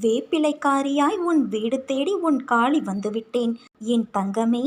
வேப்பிலைக்காரியாய் உன் வீடு தேடி உன் காளி வந்துவிட்டேன். என் தங்கமே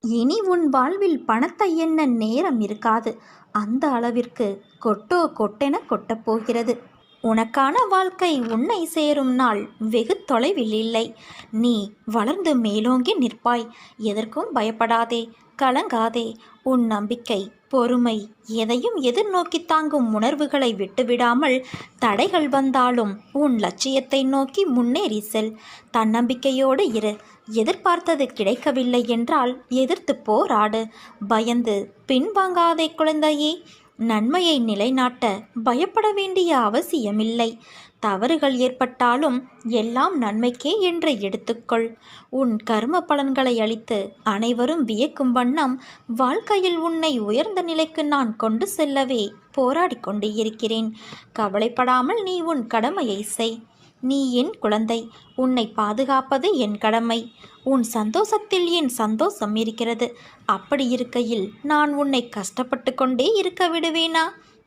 இனி உன் வாழ்வில் பணத்தை என்ன நேரம் இருக்காது. அந்த அளவிற்கு கொட்டோ கொட்டென கொட்டப் போகிறது. உனக்கான வாழ்க்கை உன்னை சேரும் நாள் வெகு தொலைவில் இல்லை. நீ வளர்ந்து மேலோங்கி நிற்பாய். எதற்கும் பயப்படாதே கலங்காதே. உன் நம்பிக்கை பொறுமை எதையும் எதிர்நோக்கி தாங்கும் உணர்வுகளை விட்டுவிடாமல் தடைகள் வந்தாலும் உன் லட்சியத்தை நோக்கி முன்னேறி செல். தன்னம்பிக்கையோடு இரு. எதிர்பார்த்தது கிடைக்கவில்லை என்றால் எதிர்த்து போராடு. பயந்து பின்வாங்காதே குழந்தையே. நன்மையை நிலைநாட்ட பயப்பட வேண்டிய அவசியமில்லை. தவறுகள் ஏற்பட்டாலும் எல்லாம் நன்மைக்கே என்று எடுத்துக்கொள். உன் கர்ம பலன்களை அளித்து அனைவரும் வியக்கும் வண்ணம் வாழ்க்கையில் உன்னை உயர்ந்த நிலைக்கு நான் கொண்டு செல்லவே போராடி கொண்டு இருக்கிறேன். கவலைப்படாமல் நீ உன் கடமையை செய். நீ என் குழந்தை. உன்னை பாதுகாப்பது என் கடமை. உன் சந்தோஷத்தில் என் சந்தோஷம் இருக்கிறது. அப்படி இருக்கையில் நான் உன்னை கஷ்டப்பட்டு கொண்டே இருக்க விடுவேனா?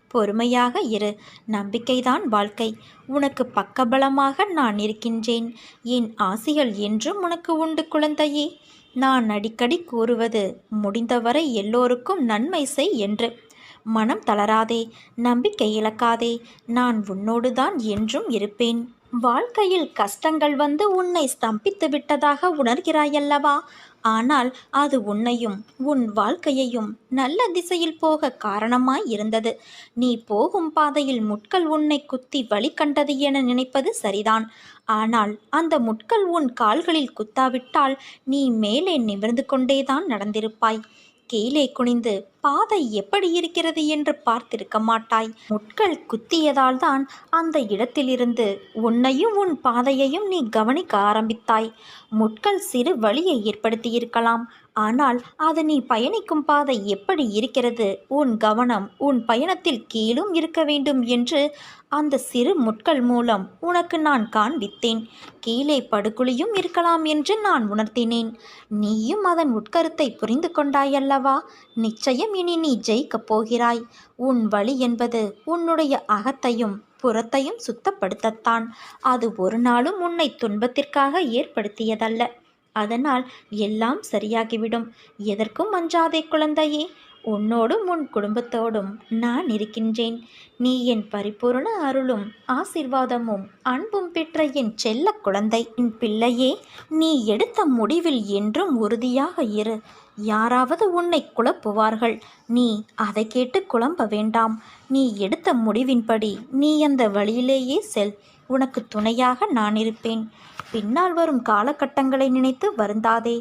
பொறுமையாக இரு. நம்பிக்கைதான் வாழ்க்கை. உனக்கு பக்கபலமாக நான் இருக்கின்றேன். என் ஆசைகள் என்றும் உனக்கு உண்டு குழந்தையே. நான் அடிக்கடி கூறுவது முடிந்தவரை எல்லோருக்கும் நன்மை செய் என்று. மனம் தளராதே. நம்பிக்கை இழக்காதே. நான் உன்னோடு தான் என்றும் இருப்பேன். வாழ்க்கையில் கஷ்டங்கள் வந்து உன்னை ஸ்தம்பித்து விட்டதாக உணர்கிறாயல்லவா? ஆனால் அது உன்னையும் உன் வாழ்க்கையையும் நல்ல திசையில் போக காரணமாய் இருந்தது. நீ போகும் பாதையில் முட்கள் உன்னை குத்தி வழி கண்டது என நினைப்பது சரிதான். ஆனால் அந்த முட்கள் உன் கால்களில் குத்தாவிட்டால் நீ மேலே நிமிர்ந்து கொண்டேதான் நடந்திருப்பாய். கீழே குனிந்து பாதை எப்படி இருக்கிறது என்று பார்த்திருக்க மாட்டாய். முட்கள் குத்தியதால் தான் அந்த இடத்திலிருந்து உன்னையும் உன் பாதையையும் நீ கவனிக்க ஆரம்பித்தாய். முட்கள் சிறு வழியை ஏற்படுத்தியிருக்கலாம். ஆனால் அது நீ பயணிக்கும் பாதை எப்படி இருக்கிறது? உன் கவனம் உன் பயணத்தில் கீழும் இருக்க வேண்டும் என்று அந்த சிறு முட்கள் மூலம் உனக்கு நான் காண்பித்தேன். கீழே படுகுழியும் இருக்கலாம் என்று நான் உணர்த்தினேன். நீயும் அதன் உட்கருத்தை புரிந்து கொண்டாயல்லவா? நிச்சயம் இனி நீ ஜெயிக்கப் போகிறாய். உன் வழி என்பது உன்னுடைய அகத்தையும் புறத்தையும் சுத்தப்படுத்தத்தான். அது ஒரு நாளும் உன்னை துன்பத்திற்காக ஏற்படுத்தியதல்ல. அதனால் எல்லாம் சரியாகிவிடும். எதற்கும் அஞ்சாதே குழந்தையே. உன்னோடும் உன் குடும்பத்தோடும் நான் இருக்கின்றேன். நீ என் பரிபூரண அருளும் ஆசிர்வாதமும் அன்பும் பெற்ற என் செல்ல குழந்தை என் பிள்ளையே நீ எடுத்த முடிவில் என்றும் உறுதியாக இரு. யாராவது உன்னை குழப்புவார்கள். நீ அதை கேட்டு குழம்ப வேண்டாம். நீ எடுத்த முடிவின்படி நீ அந்த வழியிலேயே செல். உனக்கு துணையாக நான் இருப்பேன். பின்னால் வரும் காலகட்டங்களை நினைத்து வருந்தாதே.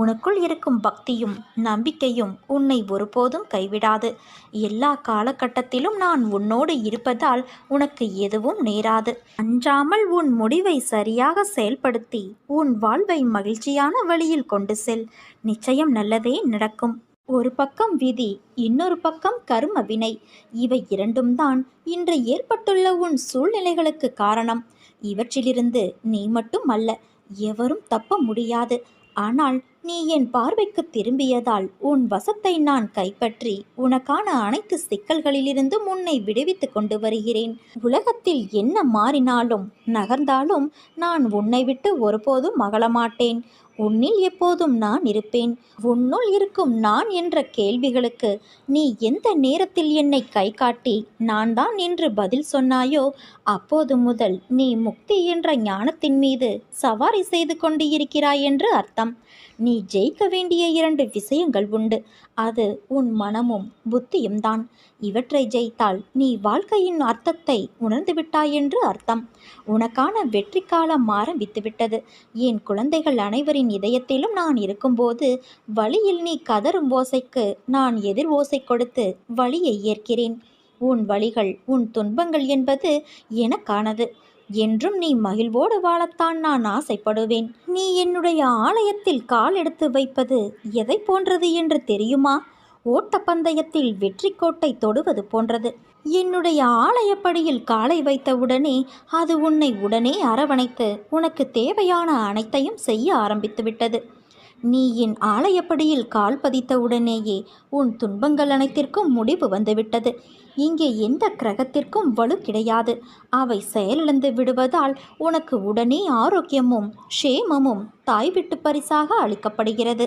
உனக்குள் இருக்கும் பக்தியும் நம்பிக்கையும் உன்னை ஒருபோதும் கைவிடாது. எல்லா காலகட்டத்திலும் நான் உன்னோடு இருப்பதால் உனக்கு எதுவும் நேராது. அஞ்சாமல் உன் முடிவை சரியாக செயல்படுத்தி உன் வாழ்வை மகிழ்ச்சியான வழியில் கொண்டு செல். நிச்சயம் நல்லதே நடக்கும். ஒரு பக்கம் விதி இன்னொரு பக்கம் கர்ம வினை. இவை இரண்டும் தான் இன்று ஏற்பட்டுள்ள உன் சூழ்நிலைகளுக்கு காரணம். இவற்றிலிருந்து நீ மட்டும் அல்ல எவரும் தப்ப முடியாது. ஆனால் நீ என் பார்வைக்கு திரும்பியதால் உன் வசத்தை நான் கைப்பற்றி உனக்கான அனைத்து சிக்கல்களிலிருந்தும் உன்னை விடுவித்து கொண்டு வருகிறேன். உலகத்தில் என்ன மாறினாலும் நகர்ந்தாலும் நான் உன்னை விட்டு ஒருபோதும் மகளமாட்டேன் உன்னில் எப்போதும் நான் இருப்பேன். உன்னுள் இருக்கும் நான் என்ற கேள்விகளுக்கு நீ எந்த நேரத்தில் என்னை கை காட்டி நான் தான் என்று பதில் சொன்னாயோ அப்போது முதல் நீ முக்தி என்ற ஞானத்தின் மீது சவாரி செய்து கொண்டு இருக்கிறாய் என்று அர்த்தம். நீ ஜெயிக்க வேண்டிய இரண்டு விஷயங்கள் உண்டு. அது உன் மனமும் புத்தியும் தான். இவற்றை ஜெயித்தால் நீ வாழ்க்கையின் அர்த்தத்தை உணர்ந்துவிட்டாய் என்று அர்த்தம். உனக்கான வெற்றி காலம் ஆரம்பித்துவிட்டது என் குழந்தைகள் அனைவரின் இதயத்திலும் நான் இருக்கும்போது வழியில் நீ கதறும் ஓசைக்கு நான் எதிர் ஓசை கொடுத்து வழியை ஏற்கிறேன். உன் வழிகள் உன் துன்பங்கள் என்பது எனக்கானது. என்றும் நீ மகிழ்வோடு வாழத்தான் நான் ஆசைப்படுவேன். நீ என்னுடைய ஆலயத்தில் கால் எடுத்து வைப்பது எதை போன்றது என்று தெரியுமா? ஓட்டப்பந்தயத்தில் வெற்றி கோட்டை தொடுவது போன்றது. என்னுடைய ஆலயப்படியில் காலை வைத்தவுடனே அது உன்னை உடனே அரவணைத்து உனக்கு தேவையான அனைத்தையும் செய்ய ஆரம்பித்து விட்டது நீ என் ஆலயப்படியில் கால் பதித்தவுடனேயே உன் துன்பங்கள் அனைத்திற்கும் முடிவு வந்துவிட்டது. இங்கே எந்த கிரகத்திற்கும் வலு கிடையாது. அவை செயலிழந்து விடுவதால் உனக்கு உடனே ஆரோக்கியமும் க்ஷேமமும் தாய் விட்டு பரிசாக அளிக்கப்படுகிறது.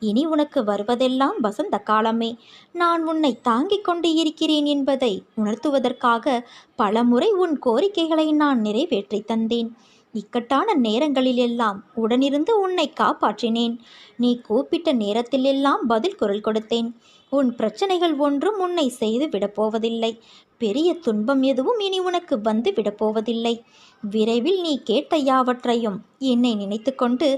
இனி உனக்கு வருவதெல்லாம் வசந்த காலமே. நான் உன்னை தாங்கிக் கொண்டு இருக்கிறேன் என்பதை உணர்த்துவதற்காக பலமுறை உன் கோரிக்கைகளை நான் நிறைவேற்றி தந்தேன். இக்கட்டான நேரங்களிலெல்லாம் உடனிருந்து உன்னை காப்பாற்றினேன். நீ கூப்பிட்ட நேரத்திலெல்லாம் பதில் குரல் கொடுத்தேன். உன் பிரச்சனைகள் ஒன்றும் உன்னை செய்து விடப்போவதில்லை பெரிய துன்பம் எதுவும் இனி உனக்கு வந்து விடப்போவதில்லை விரைவில் நீ கேட்ட யாவற்றையும் என்னை நினைத்துக்கொண்டு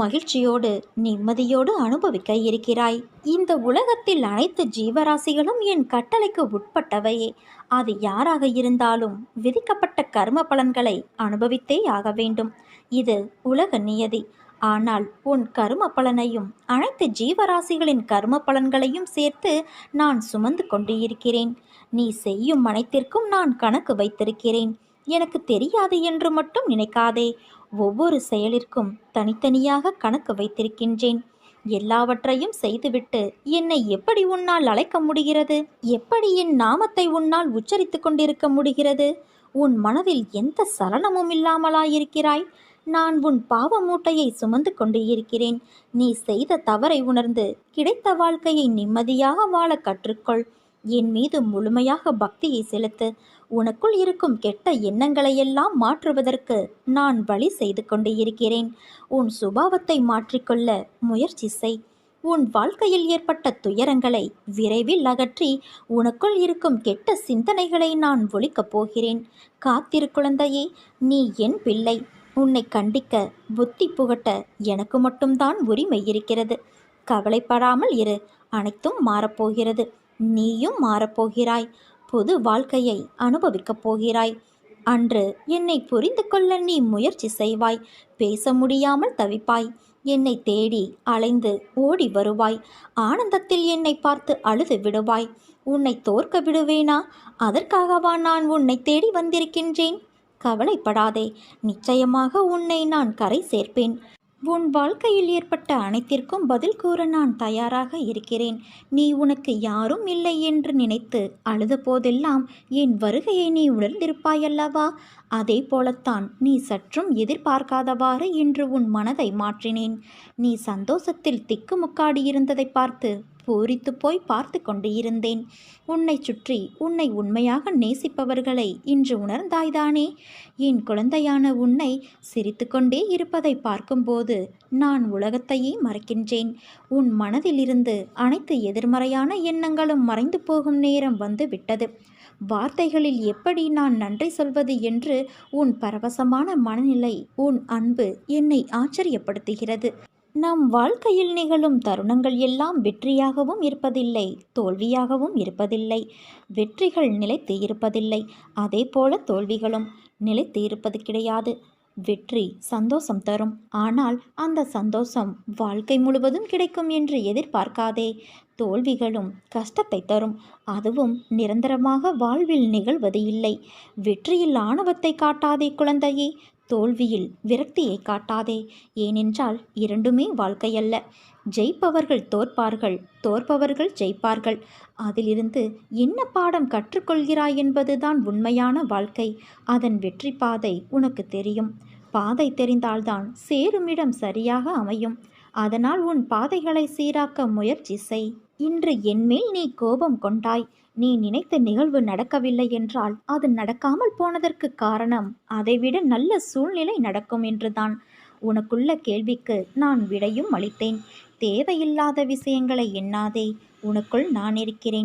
மகிழ்ச்சியோடு நிம்மதியோடு அனுபவிக்க இருக்கிறாய். இந்த உலகத்தில் அனைத்து ஜீவராசிகளும் என் கட்டளைக்கு உட்பட்டவையே. அது யாராக இருந்தாலும் விதிக்கப்பட்ட கர்ம பலன்களை அனுபவித்தே ஆக வேண்டும். இது உலக நியதி. ஆனால் உன் கரும பலனையும் அனைத்து ஜீவராசிகளின் கரும பலன்களையும் சேர்த்து நான் சுமந்து கொண்டு இருக்கிறேன் நீ செய்யும் அனைத்திற்கும் நான் கணக்கு வைத்திருக்கிறேன். எனக்கு தெரியாது என்று மட்டும் நினைக்காதே. ஒவ்வொரு செயலிற்கும் தனித்தனியாக கணக்கு வைத்திருக்கின்றேன். எல்லாவற்றையும் செய்துவிட்டு என்னை எப்படி உன்னால் அழைக்க முடிகிறது? எப்படி என் நாமத்தை உன்னால் உச்சரித்து கொண்டிருக்க முடிகிறது? உன் மனதில் எந்த சலனமும் இல்லாமலாயிருக்கிறாய்? நான் உன் பாவ மூட்டையை சுமந்து கொண்டு இருக்கிறேன். நீ செய்த தவறை உணர்ந்து கிடைத்த வாழ்க்கையை நிம்மதியாக வாழ கற்றுக்கொள். என் மீது முழுமையாக பக்தியை செலுத்து. உனக்குள் இருக்கும் கெட்ட எண்ணங்களையெல்லாம் மாற்றுவதற்கு நான் வழி செய்து கொண்டு இருக்கிறேன். உன் சுபாவத்தை மாற்றிக்கொள்ள முயற்சி செய். உன் வாழ்க்கையில் ஏற்பட்ட துயரங்களை விரைவில் அகற்றி உனக்குள் இருக்கும் கெட்ட சிந்தனைகளை நான் ஒழிக்கப் போகிறேன். காத்திரு குழந்தையே நீ என் பிள்ளை. உன்னை கண்டிக்க புத்தி புகட்ட எனக்கு மட்டும்தான் உரிமை இருக்கிறது. கவலைப்படாமல் இரு. அனைத்தும் மாறப்போகிறது. நீயும் மாறப்போகிறாய். புது வாழ்க்கையை அனுபவிக்கப் போகிறாய். அன்று என்னை புரிந்து கொள்ள நீ முயற்சி செய்வாய். பேச முடியாமல் தவிப்பாய். என்னை தேடி அலைந்து ஓடி வருவாய். ஆனந்தத்தில் என்னை பார்த்து அழுது விடுவாய். உன்னை தோற்க விடுவேனா? அதற்காகவா நான் உன்னை தேடி வந்திருக்கின்றேன்? கவலைப்படாதே. நிச்சயமாக உன்னை நான் கரை சேர்ப்பேன். உன் வாழ்க்கையில் ஏற்பட்ட அனைத்திற்கும் பதில் கூற நான் தயாராக இருக்கிறேன். நீ உனக்கு யாரும் இல்லை என்று நினைத்து அழுத போதெல்லாம் என் வருகையை நீ உணர்ந்திருப்பாயல்லவா? அதே போலத்தான் நீ சற்றும் எதிர்பார்க்காதவாறு இன்று உன் மனதை மாற்றினேன். நீ சந்தோஷத்தில் திக்குமுக்காடியிருந்ததை பார்த்து பூரித்து போய் பார்த்து கொண்டு இருந்தேன் உன்னை சுற்றி உன்னை உண்மையாக நேசிப்பவர்களை இன்று உணர்ந்தாய்தானே? என் குழந்தையான உன்னை சிரித்துக்கொண்டே இருப்பதை பார்க்கும்போது நான் உலகத்தையே மறக்கின்றேன். உன் மனதிலிருந்து அனைத்து எதிர்மறையான எண்ணங்களும் மறைந்து போகும் நேரம் வந்து விட்டது. வார்த்தைகளில் எப்படி நான் நன்றி சொல்வது என்று உன் பரவசமான மனநிலை உன் அன்பு என்னை ஆச்சரியப்படுத்துகிறது. நம் வாழ்க்கையில் நிகழும் தருணங்கள் எல்லாம் வெற்றியாகவும் இருப்பதில்லை தோல்வியாகவும் இருப்பதில்லை வெற்றிகள் நிலைத்து இருப்பதில்லை. அதே போல தோல்விகளும் நிலைத்து இருப்பது கிடையாது. வெற்றி சந்தோஷம் தரும். ஆனால் அந்த சந்தோஷம் வாழ்க்கை முழுவதும் கிடைக்கும் என்று எதிர்பார்க்காதே. தோல்விகளும் கஷ்டத்தை தரும். அதுவும் நிரந்தரமாக வாழ்வில் நிகழ்வது இல்லை. வெற்றியில் ஆணவத்தை காட்டாதே குழந்தையே. தோல்வியில் விரக்தியை காட்டாதே. ஏனென்றால் இரண்டுமே வாழ்க்கையல்ல. ஜெயிப்பவர்கள் தோற்பார்கள் தோற்பவர்கள் ஜெயிப்பார்கள். அதிலிருந்து என்ன பாடம் கற்றுக்கொள்கிறாய் என்பதுதான் உண்மையான வாழ்க்கை. அதன் வெற்றி பாதை உனக்கு தெரியும். பாதை தெரிந்தால்தான் சேருமிடம் சரியாக அமையும். அதனால் உன் பாதைகளை சீராக்க முயற்சி செய். இன்று என்மேல் நீ கோபம் கொண்டாய். நீ நினைத்த நிகழ்வு நடக்கவில்லை என்றால் அது நடக்காமல் போனதற்கு காரணம். அதைவிட நல்ல சூழ்நிலை நடக்கும் என்றுதான். உனக்குள்ள கேள்விக்கு நான் விடையும் அளித்தேன். தேவையில்லாத விஷயங்களை எண்ணாதே. உனக்குள் நான் இருக்கிறேன்.